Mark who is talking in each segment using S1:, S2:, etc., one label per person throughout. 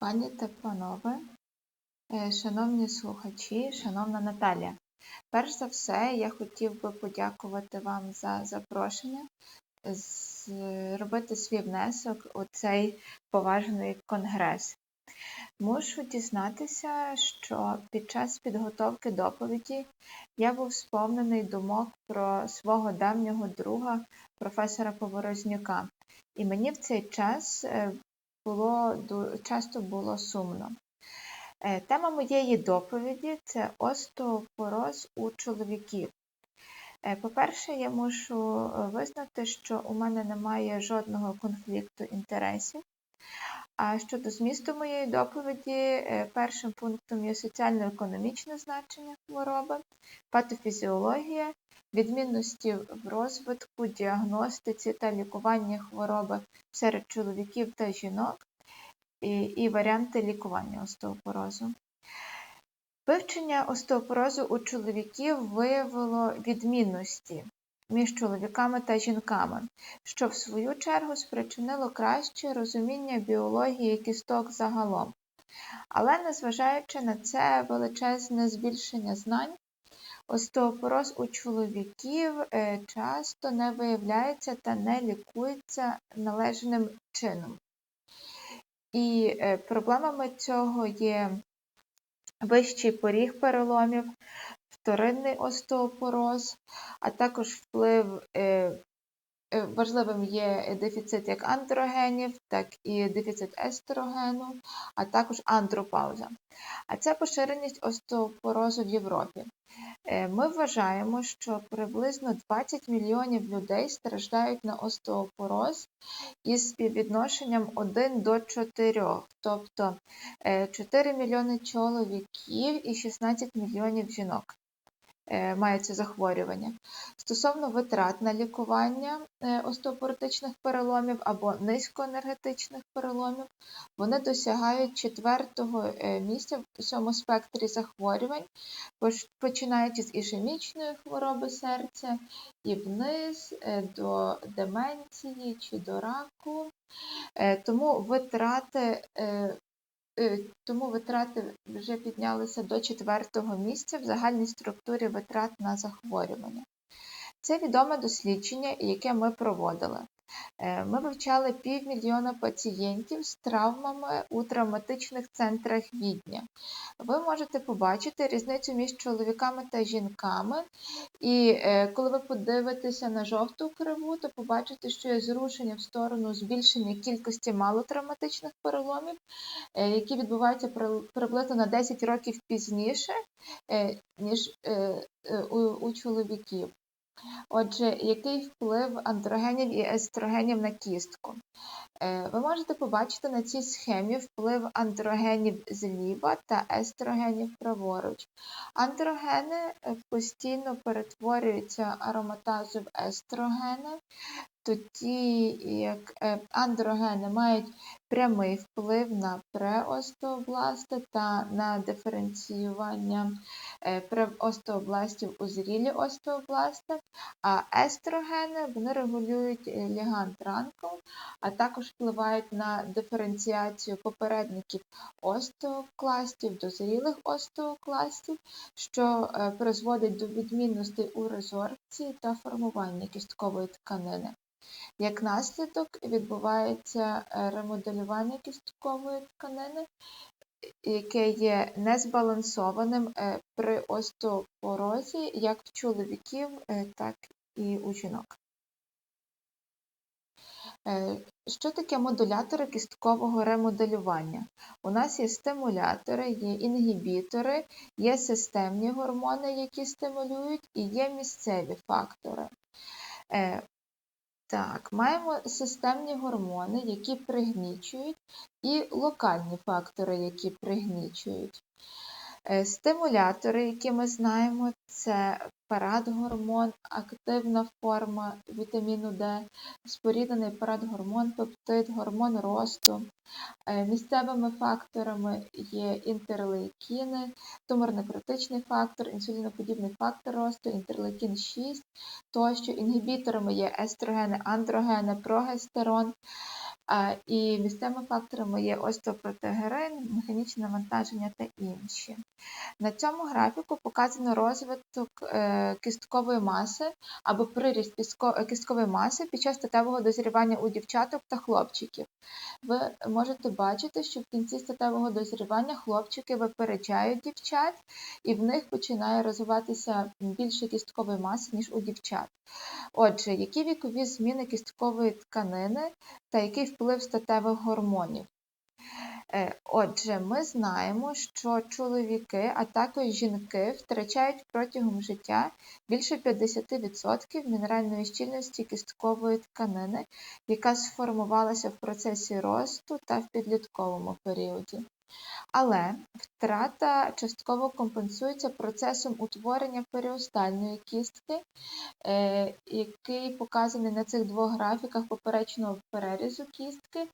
S1: Пані та панове, е, шановні слухачі, шановна Наталія, перш за все, я хотів би подякувати вам за запрошення зробити свій внесок у цей поважний конгрес. Мушу дізнатися, що під час підготовки доповіді я був сповнений думок про свого давнього друга, професора Поворознюка, і мені в цей час е, було часто було сумно. Е, тема моєї доповіді це остеопороз у чоловіків. Е, по-перше, я мушу е, визнати, що у мене немає жодного конфлікту інтересів. А щодо змісту моєї доповіді, першим пунктом є соціально-економічне значення хвороби, патофізіологія, відмінності в розвитку, діагностиці та лікуванні хвороби серед чоловіків та жінок і, і варіанти лікування остеопорозу. Вивчення остеопорозу у чоловіків виявило відмінності між чоловіками та жінками, що в свою чергу спричинило краще розуміння біології кісток загалом. Але незважаючи на це величезне збільшення знань, Остеопороз у чоловіків е, часто не виявляється та не лікується належним чином. І е, проблемами цього є вищий поріг переломів, вторинний остеопороз, а також вплив е, Е, важливим є дефіцит як андрогенів, так і дефіцит естрогену, а також андропауза. А це поширеність остеопорозу в Європі. Е, ми вважаємо, що приблизно 20 мільйонів людей страждають на остеопороз із співвідношенням 1 до 4, тобто 4 е, мільйони чоловіків і 16 мільйонів жінок. Е, має захворювання. Стосовно витрат на лікування е, остеопоротичних переломів або низькоенергетичних переломів, вони досягають четвертого е, місця в цьому спектрі захворювань, починаючи з ішемічної хвороби серця і вниз до деменції чи до раку. Тому витрати тому витрати вже піднялися до четвертого місця в загальній структурі витрат на захворювання. Це відоме дослідження, яке ми проводили. Е, ми вивчали півмільйона пацієнтів з травмами у травматичних центрах відня. Ви можете побачити різницю між чоловіками та жінками, і е, коли ви подивитеся на жовту криву, то побачите, що є зрушення в сторону збільшення кількості малотравматичних переломів, е, які відбуваються приблизно на 10 років пізніше, ніж у чоловіків. Отже, який вплив андрогенів і естрогенів на кістку? Е, ви можете побачити на цій схемі вплив андрогенів зліва та естрогенів праворуч. Андрогени е, постійно перетворюються ароматазу в естрогени, тоді як е, андрогени мають прямий вплив на преостеобласти та на диференціювання е, преостеобластів у зрілі остеобласти, а естрогени вони регулюють е, ліганд ранком, а також впливають на диференціацію попередників остеокластів до зрілих остеокластів, що призводить до відмінностей у резорбції та формуванні кісткової тканини. Як наслідок відбувається е, ремоделювання кісткової тканини, яке є незбалансованим е, при остеопорозі як в чоловіків, е, так і у жінок. Що таке модулятори кісткового ремоделювання? У нас є стимулятори, є інгібітори, є системні гормони, які стимулюють, і є місцеві фактори. Так, маємо системні гормони, які пригнічують, і локальні фактори, які пригнічують. Е, стимулятори, які ми знаємо, це парадгормон, активна форма вітаміну Д, споріднений парадгормон, пептид, гормон росту. Е, місцевими факторами є інтерлейкіни, туморно-критичний фактор, інсуліноподібний фактор росту, інтерлейкін 6 тощо. Інгібіторами є естрогени, андрогени, прогестерон. І місцевими факторами є остеопротеогерин, механічне навантаження та інші. На цьому графіку показано розвиток е, кісткової маси або приріст кістко- кісткової маси під час статевого дозрівання у дівчаток та хлопчиків. Ви можете бачити, що в кінці статевого дозрівання хлопчики випереджають дівчат, і в них починає розвиватися більше кісткової маси, ніж у дівчат. Отже, які вікові зміни кісткової тканини та який вплив статевих гормонів? Е, Отже, ми знаємо, що чоловіки, а також жінки втрачають протягом життя більше 50% мінеральної щільності кісткової тканини, яка сформувалася в процесі росту та в підлітковому періоді. Але втрата частково компенсується процесом утворення періостальної кістки, е, який показаний на цих двох графіках поперечного перерізу кістки,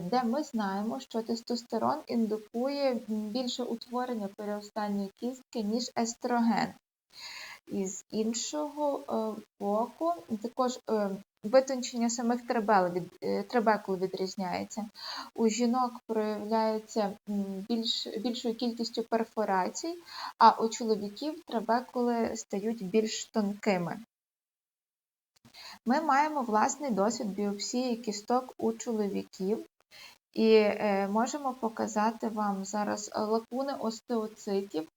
S1: де ми знаємо, що тестостерон індукує більше утворення періостальної кістки, ніж естроген. І з іншого е, боку, також е, витончення самих требел від, е, требекул відрізняється. У жінок проявляється більш, більшою кількістю перфорацій, а у чоловіків трабекули стають більш тонкими. Ми маємо власний досвід біопсії кісток у чоловіків. І е, можемо показати вам зараз лакуни остеоцитів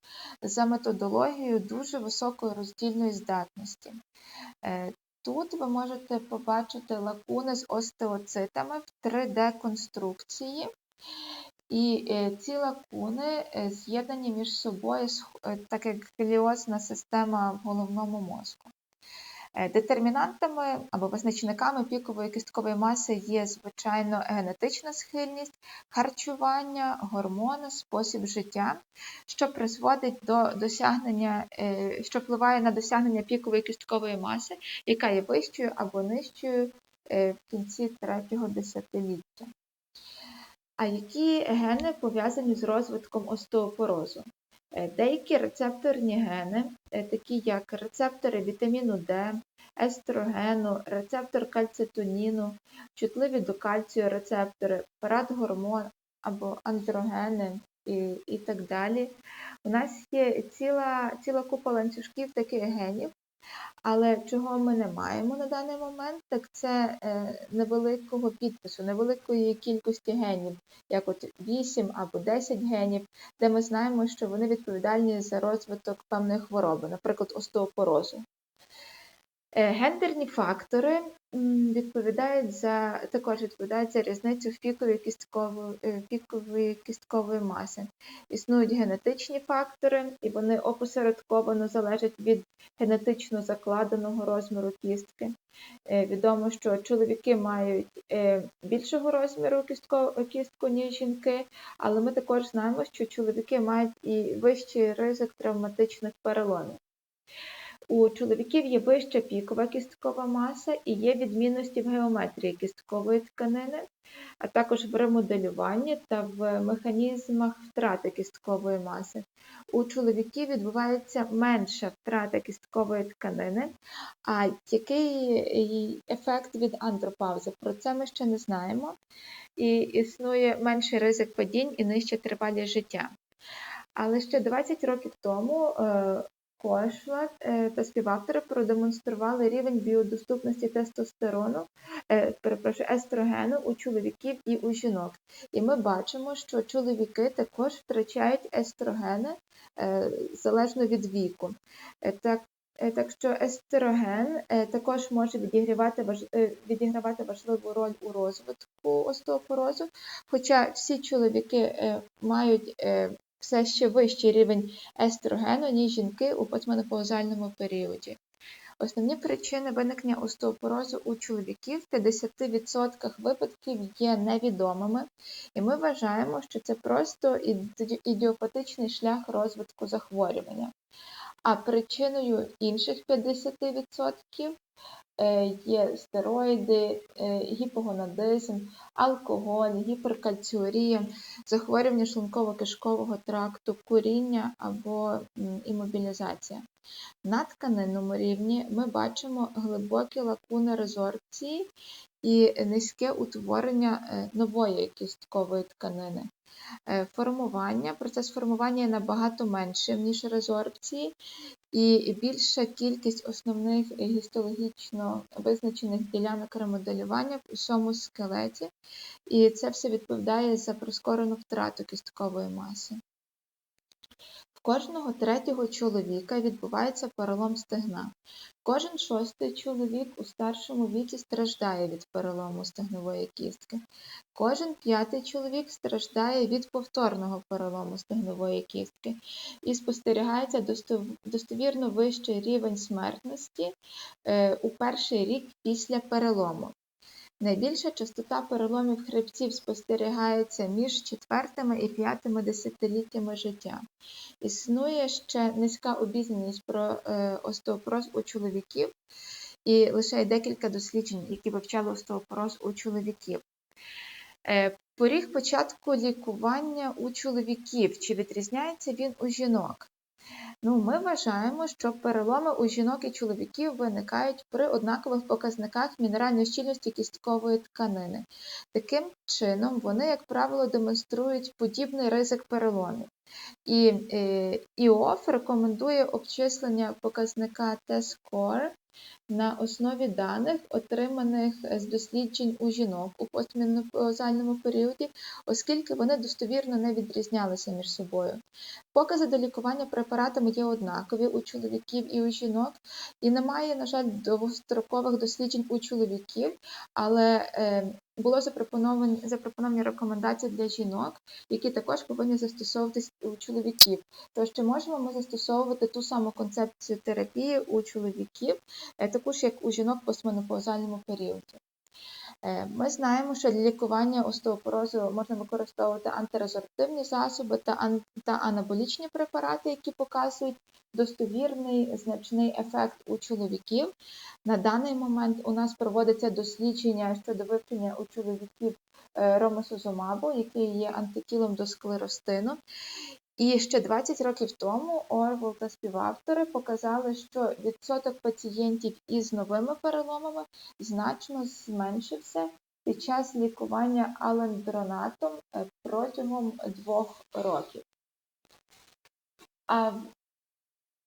S1: за методологією дуже високої роздільної здатності. Е, Тут ви можете побачити лакуни з остеоцитами в 3D-конструкції. І е, ці лакуни з'єднані між собою, так як гліозна система в головному мозку. Е, Детермінантами або визначниками пікової кісткової маси є, звичайно, генетична схильність, харчування, гормони, спосіб життя, що призводить до досягнення, е, що впливає на досягнення пікової кісткової маси, яка є вищою або нижчою е, в кінці третього десятиліття. А які гени пов'язані з розвитком остеопорозу? Е, Деякі рецепторні гени, е, такі як рецептори вітаміну Д, естрогену, рецептор кальцитоніну, чутливі до кальцію рецептори, парадгормон або андрогени і, і так далі. У нас є ціла, ціла купа ланцюжків таких генів, але чого ми не маємо на даний момент, так це е, невеликого підпису, невеликої кількості генів, як от 8 або 10 генів, де ми знаємо, що вони відповідальні за розвиток певної хвороби, наприклад, остеопорозу. Е, Гендерні фактори відповідають за також відповідають за різницю в піковій кісткової, е, пікової кісткової маси. Існують генетичні фактори, і вони опосередковано залежать від генетично закладеного розміру кістки. Е, Відомо, що чоловіки мають е, більшого розміру кістку, ніж жінки, але ми також знаємо, що чоловіки мають і вищий ризик травматичних переломів. У чоловіків є вища пікова кісткова маса і є відмінності в геометрії кісткової тканини, а також в ремоделюванні та в механізмах втрати кісткової маси. У чоловіків відбувається менша втрата кісткової тканини, а який ефект від андропаузи? Про це ми ще не знаємо. І існує менший ризик падінь і нижча тривалість життя. Але ще 20 років тому Кошлат е, та співавтори продемонстрували рівень біодоступності тестостерону, е, перепрошую, естрогену у чоловіків і у жінок. І ми бачимо, що чоловіки також втрачають естрогени е, залежно від віку. Так, так що естроген також може відігравати, відігравати важливу роль у розвитку остеопорозу, хоча всі чоловіки мають все ще вищий рівень естрогену, ніж жінки у постменопаузальному періоді. Основні причини виникнення остеопорозу у чоловіків в 50% випадків є невідомими, і ми вважаємо, що це просто ідіопатичний шлях розвитку захворювання. А причиною інших 50% е, є стероїди, е, гіпогонадизм, алкоголь, гіперкальціурія, захворювання шлунково-кишкового тракту, куріння або імобілізація. На тканинному рівні ми бачимо глибокі лакуни резорбції і низьке утворення е, нової кісткової тканини. Е, Формування, процес формування є набагато меншим, ніж резорбції, і більша кількість основних гістологічно визначених ділянок ремоделювання в усьому скелеті, і це все відповідає за прискорену втрату кісткової маси. Кожного третього чоловіка відбувається перелом стегна. Кожен шостий чоловік у старшому віці страждає від перелому стегнової кістки. Кожен п'ятий чоловік страждає від повторного перелому стегнової кістки і спостерігається достовірно вищий рівень смертності е, у перший рік після перелому. Найбільша частота переломів хребців спостерігається між четвертими і п'ятими десятиліттями життя. Існує ще низька обізнаність про е, остеопороз у чоловіків, і лише декілька досліджень, які вивчали остеопороз у чоловіків. Е, Поріг початку лікування у чоловіків. Чи відрізняється він у жінок? Ну, ми вважаємо, що переломи у жінок і чоловіків виникають при однакових показниках мінеральної щільності кісткової тканини. Таким чином, вони, як правило, демонструють подібний ризик переломів. І е, ІОФ рекомендує обчислення показника T-score на основі даних, отриманих з досліджень у жінок у постменопаузальному періоді, оскільки вони достовірно не відрізнялися між собою. Покази до лікування препаратами є однакові у чоловіків і у жінок, і немає, на жаль, довгострокових досліджень у чоловіків, але е, було запропоновані, запропоновані рекомендації для жінок, які також повинні застосовуватись у чоловіків. Тож чи можемо ми застосовувати ту саму концепцію терапії у чоловіків, також як у жінок в постменопаузальному періоді? Е, Ми знаємо, що для лікування остеопорозу можна використовувати антирезорптивні засоби та, ан- та анаболічні препарати, які показують достовірний значний ефект у чоловіків. На даний момент у нас проводиться дослідження щодо вивчення у чоловіків е, ромосозумабу, який є антитілом до склеростину. І ще 20 років тому Орвел та співавтори показали, що відсоток пацієнтів із новими переломами значно зменшився під час лікування алендронатом е, протягом двох років. А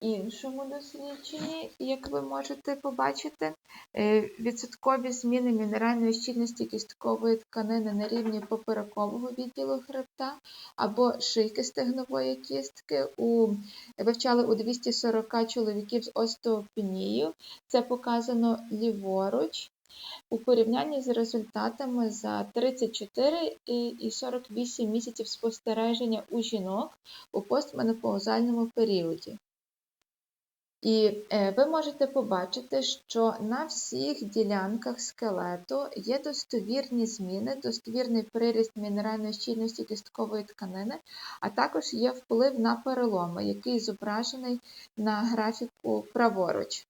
S1: іншому дослідженні, як ви можете побачити, е, відсоткові зміни мінеральної щільності кісткової тканини на рівні поперекового відділу хребта або шийки стегнової кістки у, вивчали у 240 чоловіків з остеопенією. Це показано ліворуч. У порівнянні з результатами за 34 і і 48 місяців спостереження у жінок у постменопаузальному періоді. І е, ви можете побачити, що на всіх ділянках скелету є достовірні зміни, достовірний приріст мінеральної щільності кісткової тканини, а також є вплив на переломи, який зображений на графіку праворуч.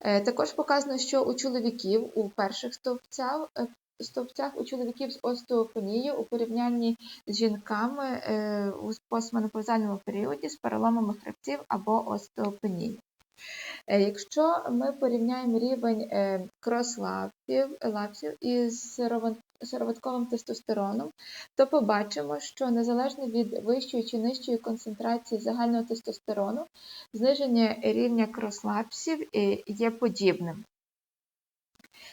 S1: Е, Також показано, що у чоловіків у перших стовпцях, е, стовпцях у чоловіків з остеопенією у порівнянні з жінками е, у постменопаузальному періоді з переломами хребців або остеопенією. Е, Якщо ми порівняємо рівень е, крос-лапів лапсів із сироватковим тестостероном, то побачимо, що незалежно від вищої чи нижчої концентрації загального тестостерону, зниження рівня крослапсів є подібним.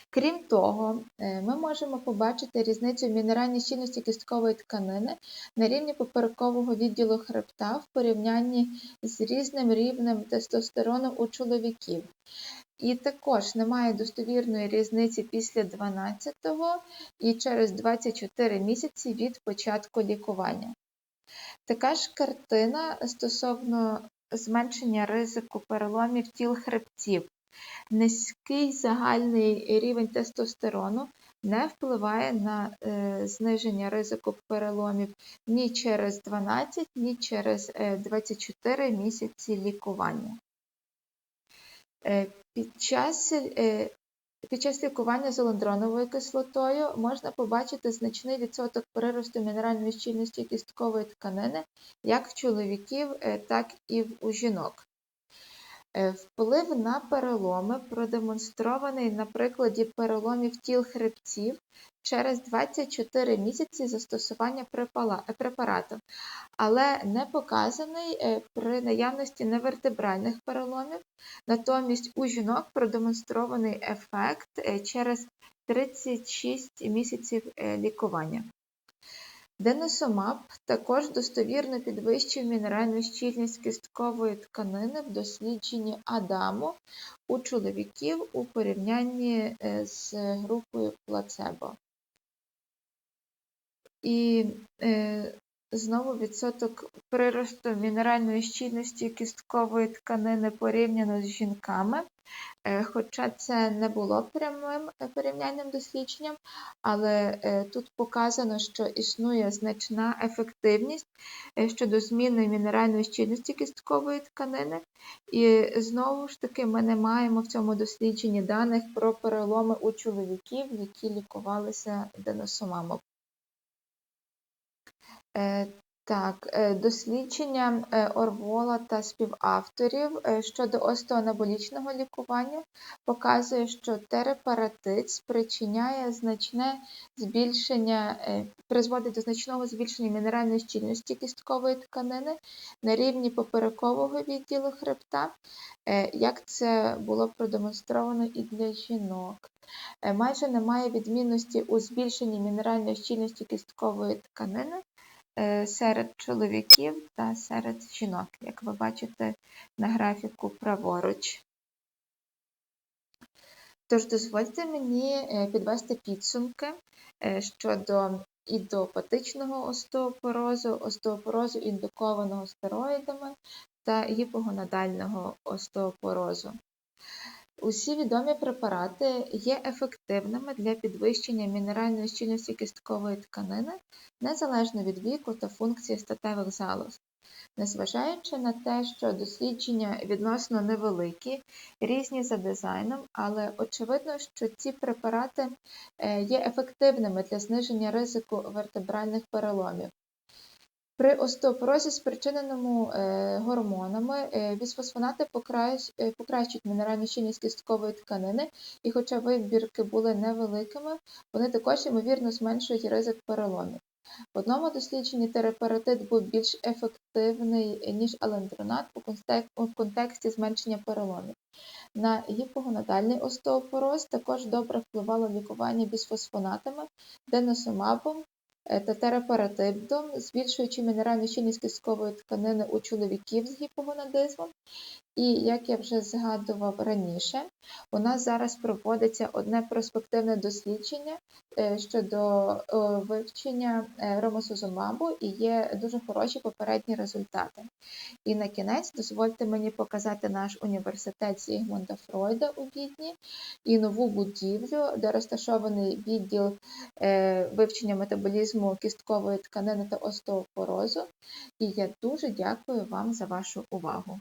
S1: Крім того, е, ми можемо побачити різницю в мінеральній щільності кісткової тканини на рівні поперекового відділу хребта в порівнянні з різним рівнем тестостерону у чоловіків. І також немає достовірної різниці після 12-го і через 24 місяці від початку лікування. Така ж картина стосовно зменшення ризику переломів тіл хребців. Низький загальний рівень тестостерону не впливає на е, зниження ризику переломів ні через 12, ні через е, 24 місяці лікування. Е, Під час, е, під час лікування золондроновою кислотою можна побачити значний відсоток приросту мінеральної щільності кісткової тканини як в чоловіків, е, так і у жінок. Е, Вплив на переломи продемонстрований на прикладі переломів тіл хребців через 24 місяці застосування е, препарату, але не показаний е, при наявності невертебральних переломів. Натомість у жінок продемонстрований ефект через 36 місяців лікування. Деносомаб також достовірно підвищив мінеральну щільність кісткової тканини в дослідженні Адаму у чоловіків у порівнянні е, з групою плацебо. І е, знову відсоток приросту мінеральної щільності кісткової тканини порівняно з жінками. Е, Хоча це не було прямим е, порівняльним дослідженням, але е, тут показано, що існує значна ефективність щодо зміни мінеральної щільності кісткової тканини. І знову ж таки ми не маємо в цьому дослідженні даних про переломи у чоловіків, які лікувалися деносомамом. Так, е, дослідження е, Орвола та співавторів е, щодо остеоанаболічного лікування показує, що терепаратит спричиняє значне збільшення, призводить до значного збільшення мінеральної щільності кісткової тканини на рівні поперекового відділу хребта, як це було продемонстровано і для жінок. Майже немає відмінності у збільшенні мінеральної щільності кісткової тканини серед чоловіків та серед жінок, як ви бачите на графіку праворуч. Тож дозвольте мені е, підвести підсумки е, щодо ідеопатичного остеопорозу, остеопорозу індукованого стероїдами та гіпогонадального остеопорозу. Усі відомі препарати є ефективними для підвищення мінеральної щільності кісткової тканини незалежно від віку та функції статевих залоз. Незважаючи на те, що дослідження відносно невеликі, різні за дизайном, але очевидно, що ці препарати е, є ефективними для зниження ризику вертебральних переломів. При остеопорозі, спричиненому е, гормонами, е, бісфосфонати е, покращують мінеральну щільність кісткової тканини, і хоча вибірки були невеликими, вони також ймовірно зменшують ризик переломів. В одному дослідженні терапаратит був більш ефективний, ніж алендронат у контексті зменшення переломів. На гіпогонадальний остеопороз також добре впливало лікування бісфосфонатами, деносомабом е, та терапаратидом, збільшуючи мінеральну щільність кісткової тканини у чоловіків з гіпогонадизмом. І як я вже згадував раніше, у нас зараз проводиться одне проспективне дослідження е, щодо е, вивчення ромосозумабу і є дуже хороші попередні результати. І на кінець дозвольте мені показати наш університет Зігмунда Фройда у Відні і нову будівлю, де розташований відділ вивчення метаболізму кісткової тканини та остеопорозу. І я дуже дякую вам за вашу увагу.